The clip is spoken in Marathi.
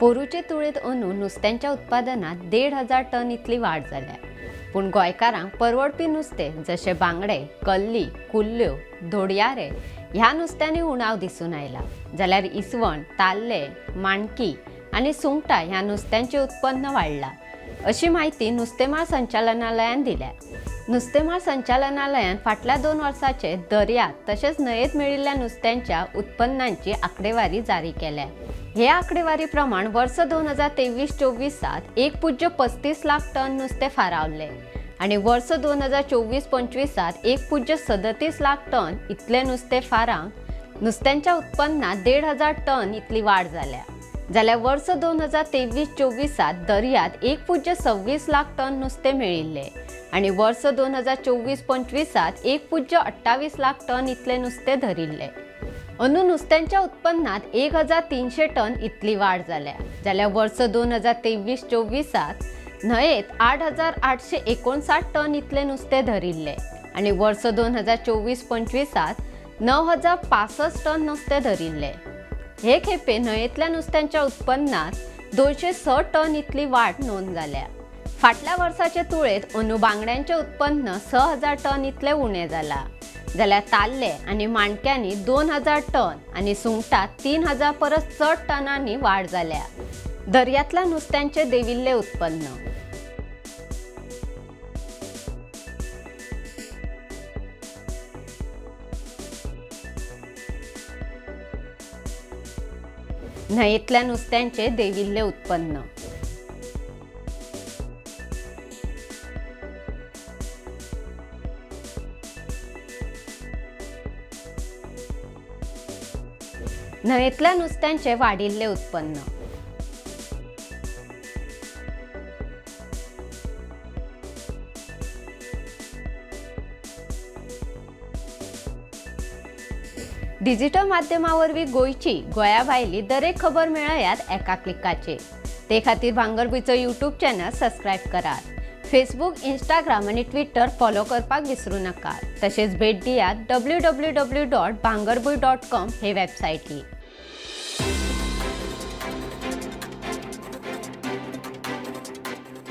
पोरूचे तुळेत अंदू नुस्त्यांच्या उत्पादनात देड हजार टन इतली वाड जाल्या पूण गोंयकारांक परवडपी नुस्तें जशें बांगडे कल्ली कुल्ल्यो धोडयारे ह्या नुस्त्यांनी उणाव दिसून आयला. जाल्यार इसवण ताल्ले माणकी आनी सुंगटां ह्या नुस्त्यांचें उत्पन्न वाडलां अशी माहिती नुस्तेमाळ संचालनालयान दिल्या. नुस्तेमाळ संचालनालयान फाटल्या दोन वर्साचे दर्यांत तशेंच न्हंयेत मेळिल्ल्या नुस्त्यांच्या उत्पन्नांची आंकडेवारी जारी केल्या. हे आंकडेवारी प्रमाण वर्ष दोन हजार तेवीस चोवीसात एक पुज्य पस्तीस लाख टन नुस्तें फारावले. आणि वर्स दोन हजार चोवीस पंचवीसात एक पूज्य सदतीस लाख टन इतले नुस्तें फारावन नुस्त्यांच्या उत्पन्नात देड हजार टन इतली वाड जाल्या जाल्यार वर्स दोन हजार तेवीस चोवीसात दर्यांत एक पूज्य सव्वीस लाख टन नुस्तें मेळिल्लें आणि वर्स दोन हजार चोवीस पंचवीसात एक पूज्य अठ्ठावीस लाख टन इतले नुस्तें धरिल्ले अंदू नुस्त्यांच्या उत्पन्नात एक हजार तीनशे टन इतली वाड जाल्या जाल्यार वर्स दोन हजार तेवीस चोवीसात न्हंयेत आठ हजार आठशे एकोणसाठ टन इतले नुस्तें धरिल्ले. आणि वर्स दोन हजार चोवीस पंचवीसात णव हजार पासष्ट टन नुस्तें धरिल्ले. हे खेपे न्हंयेतल्या नुस्त्यांच्या उत्पन्नात दोनशे स टन इतली वाड नोंद जाल्या फाटल्या वर्साचे तुळेत अंदू बांगड्यांचें उत्पन्न स हजार टन इतलें उणें जालां जाल्यार ताल्ले आनी माणक्यांनी दोन हजार टन आनी सुंगटां तीन हजार परस चड टनांनी वाड जाल्या. दर्यांतल्या नुस्त्यांचे देविल्ले उत्पन्न. न्हंयेंतल्या नुस्त्यांचे देविल्ले उत्पन्न. न्हंयेतल्या नुस्त्यांचे वाडिल्ले उत्पन्न. डिजिटल माध्यमावरवीं गोंयची गोंया भायली दरेक खबर मेळयात एका क्लिकाचेर ते खातीर भांगरभूंयचो यूट्यूब चॅनल सबस्क्रायब करात. फेसबूक इंस्टाग्राम आनी ट्विटर फॉलो करपाक विसरू नाका. तशेंच भेट दियात W W W dot Bhangarbhuy dot com हे. वेबसायटी